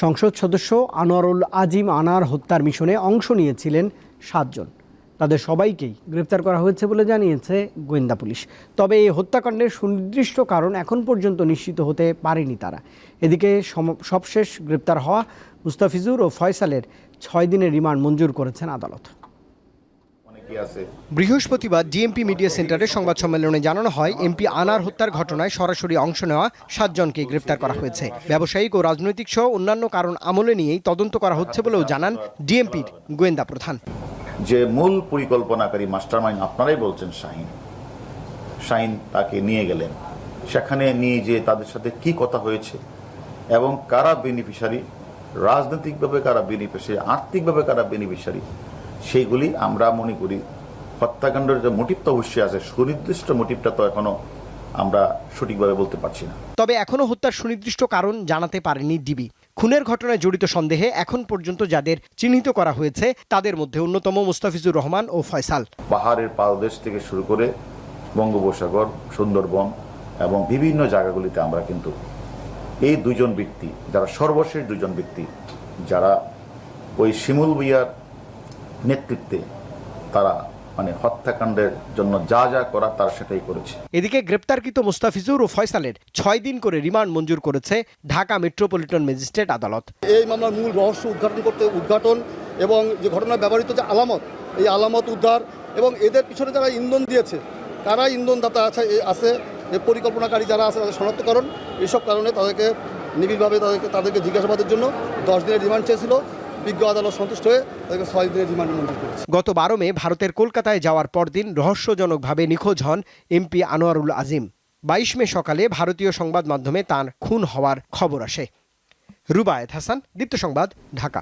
সংসদ সদস্য আনোয়ারুল আজিম আনার হত্যার মিশনে অংশ নিয়েছিলেন সাতজন। তাদের সবাইকেই গ্রেপ্তার করা হয়েছে বলে জানিয়েছে গোয়েন্দা পুলিশ। তবে এই হত্যাকাণ্ডের সুনির্দিষ্ট কারণ এখন পর্যন্ত নিশ্চিত হতে পারেনি তারা। এদিকে সবশেষ গ্রেপ্তার হওয়া মুস্তাফিজুর ও ফয়সালের ছয় দিনের রিমান্ড মঞ্জুর করেছেন আদালত। বৃহস্পতিবার ডিএমপি মিডিয়া সেন্টারে সংবাদ সম্মেলনে জানানো হয় এমপি আনার হত্যার ঘটনায় সরাসরি অংশ নেওয়া সাতজনকে গ্রেপ্তার করা হয়েছে। ব্যবসায়িক ও রাজনৈতিক সহ অন্যান্য কারণ আমলে নিয়েই তদন্ত করা হচ্ছে বলেও জানান ডিএমপির গোয়েন্দা প্রধান। যে মূল পরিকল্পনাকারী মাস্টারমাইন্ড আপনারাই বলছেন শাহিন। শাহিন তাকে নিয়ে গেলেন। সেখানে নিয়ে যে তাদের সাথে কি কথা হয়েছে এবং কারা বেনিফিশিয়ারি রাজনৈতিকভাবে কারা বেনিফিশিয়ারি আর্থিকভাবে কারা বেনিফিশিয়ারি সেইগুলি আমরা মনে করি হত্যাকাণ্ডের যে মোটিভটা অবশ্যই আছে সুনির্দিষ্ট মোটিভটা তো এখনও আমরা সঠিকভাবে বলতে পারছি না। তবে এখনও হত্যার সুনির্দিষ্ট কারণ জানাতে পারেনি ডিবি। খুনের ঘটনায় জড়িত সন্দেহে এখন পর্যন্ত যাদের চিহ্নিত করা হয়েছে তাদের মধ্যে অন্যতম মুস্তাফিজুর রহমান ও ফয়সাল। পাহাড়ের পাদদেশ থেকে শুরু করে বঙ্গোপসাগর সুন্দরবন এবং বিভিন্ন জায়গাগুলিতে আমরা কিন্তু এই দুজন ব্যক্তি যারা সর্বশেষ দুজন ব্যক্তি যারা ওই শিমুল ভুইয়ার নেতৃত্বে তারা মানে হত্যাকাণ্ডের জন্য যা যা করা তারা সেটাই করেছে। এদিকে গ্রেপ্তারকৃত মুস্তাফিজুর ও ফয়সালের ছয় দিন করে রিমান্ড মঞ্জুর করেছে ঢাকা মেট্রোপলিটন ম্যাজিস্ট্রেট আদালত। এই মামলার মূল রহস্য উদ্ঘাটন করতে উদ্ঘাটন এবং যে ঘটনায় ব্যবহৃত যে আলামত এই আলামত উদ্ধার এবং এদের পিছনে যারা ইন্ধন দিয়েছে কারা ইন্ধনদাতা আছে এ- আছে যে পরিকল্পনাকারী যারা আছে তাদের শনাক্তকরণ এইসব কারণে তাদেরকে নিবিড়ভাবে তাদেরকে তাদেরকে জিজ্ঞাসাবাদের জন্য দশ দিনের রিমান্ড চেয়েছিল। বিজ্ঞ আদালত সন্তুষ্ট হয়ে তাদেরকে ছয় দিনের রিমান্ড মঞ্জুর করেছে। গত বারো মে ভারতের কলকাতায় যাওয়ার পরদিন রহস্যজনকভাবে নিখোঁজ হন এমপি আনোয়ারুল আজিম। বাইশ মে সকালে ভারতীয় সংবাদ মাধ্যমে তার খুন হওয়ার খবর আসে। রুবায়েত হাসান, দীপ্ত সংবাদ, ঢাকা।